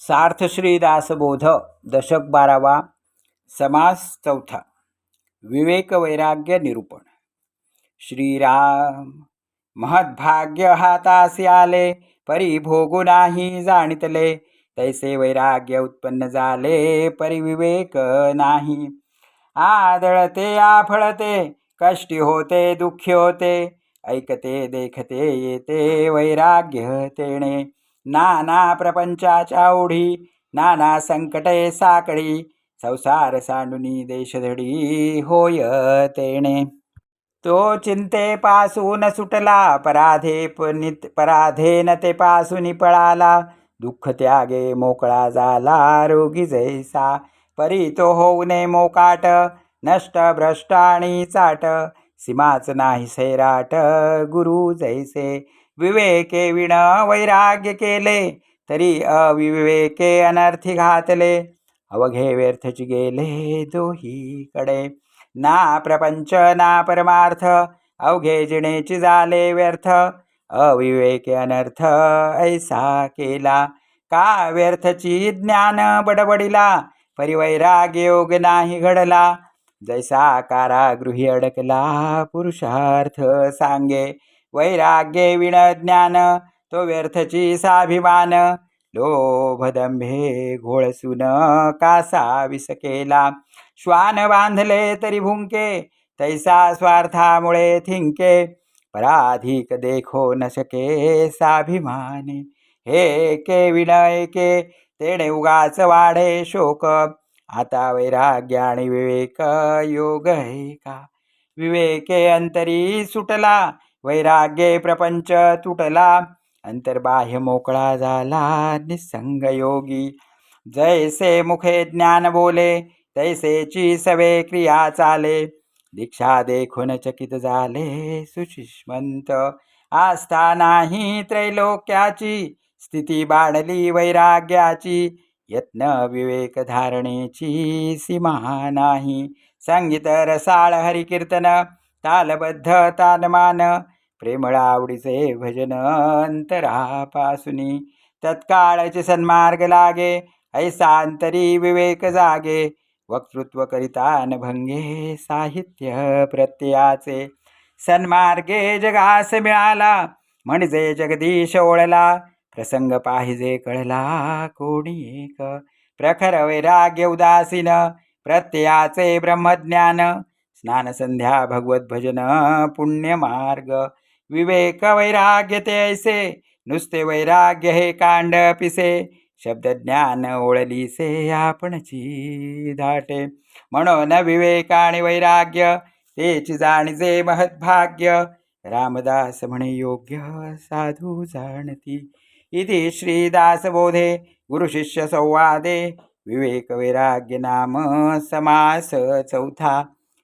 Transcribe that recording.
सार्थ दासबोध दशक बारावा समास चौथा विवेक वैराग्य निरूपण श्रीराम महद्भाग्य हातासी आले परी भोगू नाही जाणितले तैसे वैराग्य उत्पन्न झाले परी विवेक नाही. आदळते आफळते कष्टी होते दुःखी होते ऐकते देखते येते वैराग्य तेणे. नाना प्रपंचाच्या ओढी नाना संकटे साकळी संसार सांडुनी देशधडी होय तेणे तो चिंतेपासून सुटला पराधे पनित पराधेन ते पासून पळाला. दुःख त्यागे मोकळा झाला रोगी जैसा. परी तो होऊ नये मोकाट नष्ट भ्रष्ट आणि चाट. सीमाच नाही सैराट गुरु जैसे. विवेके विण वैराग्य केले तरी अविवेके अनर्थी घातले. अवघे व्यर्थची गेले दोहीकडे. ना प्रपंच ना परमार्थ अवघे जिणेची झाले व्यर्थ. अविवेके अनर्थ ऐसा केला का व्यर्थची ज्ञान बडबडिला परिवैराग्य योग नाही घडला. जैसा कारागृही अडकला पुरुषार्थ सांगे वैराग्ये विण ज्ञान तो व्यर्थची साभिमान. लोभदंभे घोळसून कासा विस केला श्वान बांधले तरी भुंके तैसा स्वार्थामुळे थिंके. पराधिक देखो न शके साभिमाने. हे के विण तेणे उगाच वाढे शोक. आता वैराग्य आणि विवेक योग हे का? विवेके अंतरी सुटला वैराग्ये प्रपंच तुटला अंतर्बाह्य मोकळा झाला निसंग योगी. जैसे मुखे ज्ञान बोले तैसेची सवे क्रिया चाले. दीक्षा देखून चकित झाले सुशिष्मंत. आस्था नाही त्रैलोक्याची स्थिती बाणली वैराग्याची. यत्न विवेक धारणेची सीमा नाही. संगीत रसाळ हरिकीर्तन तालबद्ध तानमान प्रेमळ आवडीचे भजन अंतरापासुनी. तत्काळचे सन्मार्ग लागे ऐसांतरी विवेक जागे. वक्तृत्व करिता भंगे साहित्य प्रत्ययाचे. सन्मार्गे जगास मिळाला म्हणजे जगदीश ओळला. प्रसंग पाहिजे कळला कोणी एक. प्रखर वैराग्य उदासीन प्रत्ययाचे ब्रह्मज्ञान. स्नानसंध्या भगवत भजन पुण्यमार्ग विवेक वैराग्य ते ऐसे नुसते वैराग्य हे कांड पिसे शब्दज्ञान ओळलीसे आपणची धाटे म्हणून विवेक आणि वैराग्य तेची जाणीजे महद्भाग्य रामदास म्हणे योग्य साधू जाणती. इति श्रीदासबोधे गुरुशिष्य संवादे विवेक वैराग्य नाम समास चौथा.